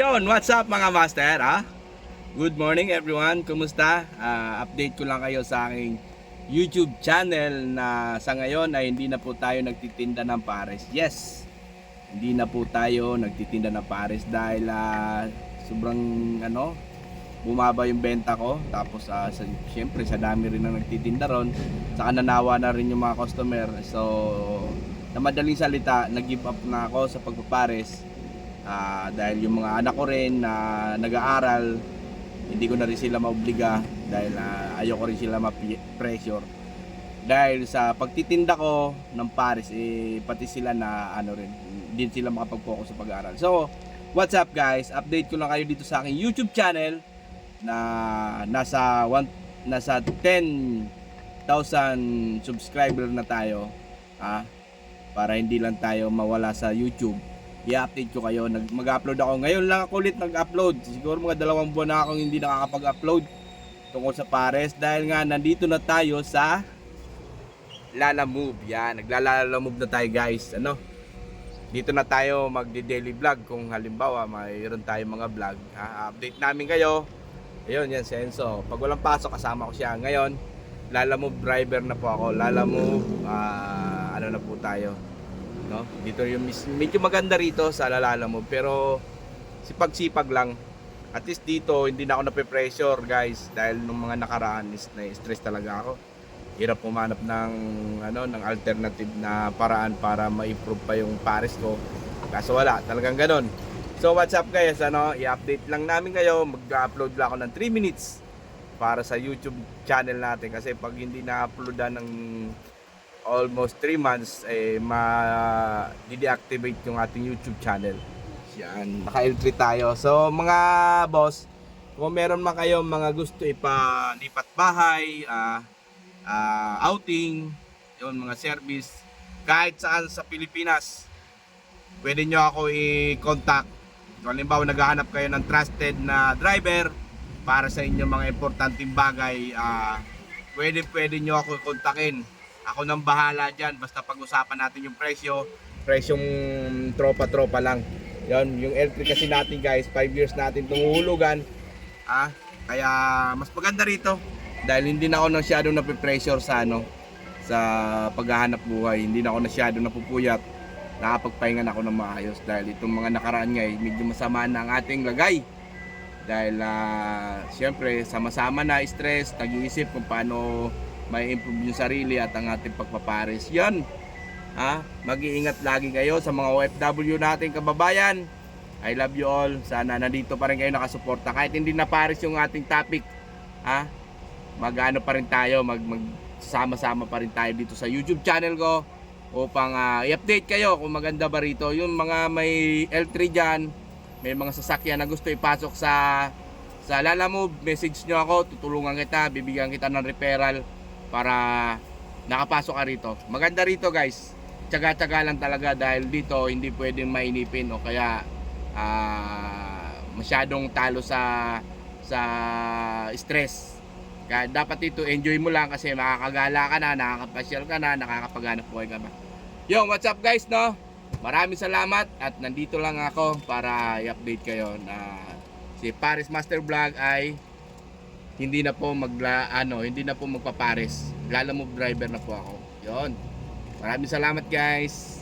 Yon, what's up mga master, ha? Good morning everyone, kumusta? Ah, update ko lang kayo sa aking YouTube channel na sa ngayon ay hindi na po tayo nagtitinda ng pares. Yes, hindi na po tayo nagtitinda ng pares dahil ah, sobrang ano, bumaba yung benta ko. Tapos ah, sa, syempre sa dami rin na nagtitinda ron, saka nanawa na rin yung mga customer. So, na madaling salita, nag-give up na ako sa pagpapares. Ah, dahil yung mga anak ko rin na nag-aaral, hindi ko na rin sila maobliga dahil ah, ayoko rin sila ma-pressure. Dahil sa pagtitinda ko ng Paris, eh, pati sila na ano rin, hindi sila makapag-focus sa pag-aaral. So, what's up guys? Update ko lang kayo dito sa aking YouTube channel na nasa one, nasa 10,000 subscriber na tayo. Ah, para hindi lang tayo mawala sa YouTube i-update ko kayo. Nag, mag-upload ako. Ngayon lang ako ulit nag-upload. Siguro mga dalawang buwan na akong hindi nakakapag-upload tungkol sa pares. Dahil nga nandito na tayo sa Lala Move. Yan, naglalala Move na tayo guys. Ano? Dito na tayo magdi-daily vlog kung halimbawa mayroon tayong mga vlog. Ha? Update namin kayo. Ayun, yan si Enzo. Pag walang pasok, kasama ko siya. Ngayon, Lala Move driver na po ako. Lala Move, ah, ano na po tayo no? Dito yung medyo maganda rito sa Lalala mo pero sipag-sipag lang. At least dito hindi na ako nape-pressure guys dahil nung mga nakaraan is na stress talaga ako. Hirap pumanap ng ano ng alternative na paraan para ma-improve pa yung pares ko. Kaso wala, talagang ganon. So what's up guys, ano, i-update lang namin kayo, mag-upload lang ako ng 3 minutes para sa YouTube channel natin kasi pag hindi na-uploadan ng almost 3 months eh ma-deactivate yung ating YouTube channel. Yan, naka-L3 tayo. So mga boss, kung meron man kayo mga gusto ipalipat bahay, ah, ah, outing, yun mga service, kahit saan sa Pilipinas, pwede nyo ako i-contact. Kung halimbawa naghahanap kayo ng trusted na driver para sa inyong mga importanteng bagay, ah, pwede pwede nyo ako kontakin. Ako nang bahala dyan. Basta pag-usapan natin yung presyo. Presyong tropa-tropa lang. Yon, yung L3 kasi natin guys, 5 years natin tumuhulugan. Ah, kaya mas maganda rito. Dahil hindi na ako nasyadong nape-pressure sa ano, sa paghahanap buhay. Hindi na ako nasyadong napupuyat. Nakapagpahinga na ako ng maayos. Dahil itong mga nakaraan nga, eh, medyo masama na ang ating lagay. Dahil ah, siyempre, sama-sama na stress, nag-iisip kung paano may improve yung sarili at ang ating pagpapares. Yan. Ha? Mag-iingat lagi kayo sa mga OFW nating kababayan. I love you all. Sana nandito pa rin kayo nakasuporta. Kahit hindi na pares yung ating topic. Ha? Mag-ano pa rin tayo. Mag, sama-sama pa rin tayo dito sa YouTube channel ko. Upang ah, i-update kayo kung maganda ba rito. Yung mga may L3 dyan. May mga sasakyan na gusto ipasok sa sa Lala Move, message nyo ako, tutulungan kita, bibigyan kita ng referral para nakapasok ka rito. Maganda rito guys. Tsaga-tsaga lang talaga dahil dito hindi pwedeng mainipin o kaya ah, masyadong talo sa sa stress. Kaya dapat dito enjoy mo lang kasi makakagala ka na, nakakapasyal ka na, nakakapaghanap buhay ka ba. Yo, what's up guys no? Maraming salamat at nandito lang ako para i-update kayo na si Paris Master Vlog ay hindi na po magla ano, hindi na po magpapares. Lala move driver na po ako. 'Yon. Maraming salamat guys.